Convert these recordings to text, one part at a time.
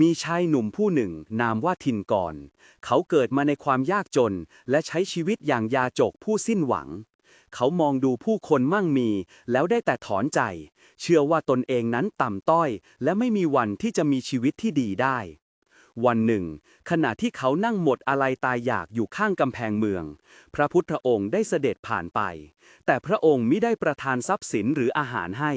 มีชายหนุ่มผู้หนึ่งนามว่าทินกร เขาเกิดมาในความยากจน และใช้ชีวิตอย่างยาจกผู้สิ้นหวัง เขามองดูผู้คนมั่งมี แล้วได้แต่ถอนใจ เชื่อว่าตนเองนั้นต่ำต้อย และไม่มีวันที่จะมีชีวิตที่ดีได้ วันหนึ่ง ขณะที่เขานั่งหมดอะไรตายอยากอยู่ข้างกำแพงเมือง พระพุทธองค์ได้เสด็จผ่านไป แต่พระองค์มิได้ประทานทรัพย์สินหรืออาหารให้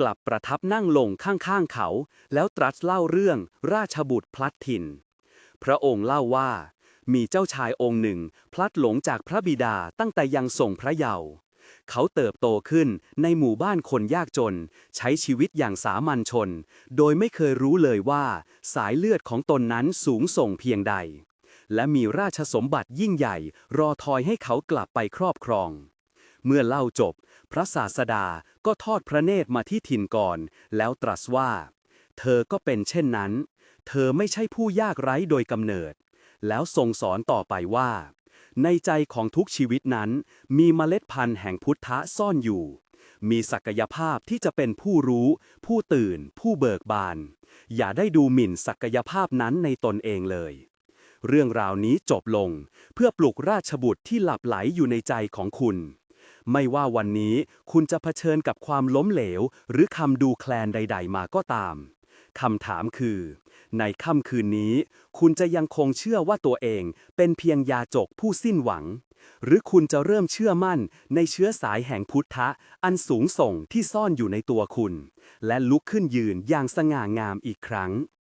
กลับประทับนั่งลงข้างๆเขา แล้วตรัสเล่าเรื่องราชบุตรพลัดถิ่น พระองค์เล่าว่า มีเจ้าชายองค์หนึ่ง พลัดหลงจากพระบิดาตั้งแต่ยังทรงพระเยาว์เขาเติบโตขึ้นในหมู่บ้านคนยากจน ใช้ชีวิตอย่างสามัญชน โดยไม่เคยรู้เลยว่า สายเลือดของตนนั้นสูงส่งเพียงใด และมีราชสมบัติยิ่งใหญ่ รอทอยให้เขากลับไปครอบครอง เมื่อเล่าจบ พระศาสดาก็ทอดพระเนตรมาที่ถิ่นก่อน แล้วตรัสว่า เธอก็เป็นเช่นนั้น เธอไม่ใช่ผู้ยากไร้โดยกำเนิด แล้วทรงสอนต่อไปว่า ในใจของทุกชีวิตนั้น มีเมล็ดพันธุ์แห่งพุทธะซ่อนอยู่ มีศักยภาพที่จะเป็นผู้รู้ ผู้ตื่น ผู้เบิกบาน อย่าได้ดูหมิ่นศักยภาพนั้นในตนเองเลยเรื่องราวนี้จบลงเพื่อปลุกราชบุตรที่หลับไหลอยู่ในใจของคุณ ไม่ว่าวันนี้คุณจะเผชิญกับความล้มเหลว หรือคำดูแคลนใด ๆ มาก็ตามคำถามคือ ในค่ำคืนนี้ คุณจะยังคงเชื่อว่าตัวเองเป็นเพียงยาจกผู้สิ้นหวัง หรือคุณจะเริ่มเชื่อมั่นในเชื้อสายแห่งพุทธะ อันสูงส่งที่ซ่อนอยู่ในตัวคุณ และลุกขึ้นยืนอย่างสง่างามอีกครั้ง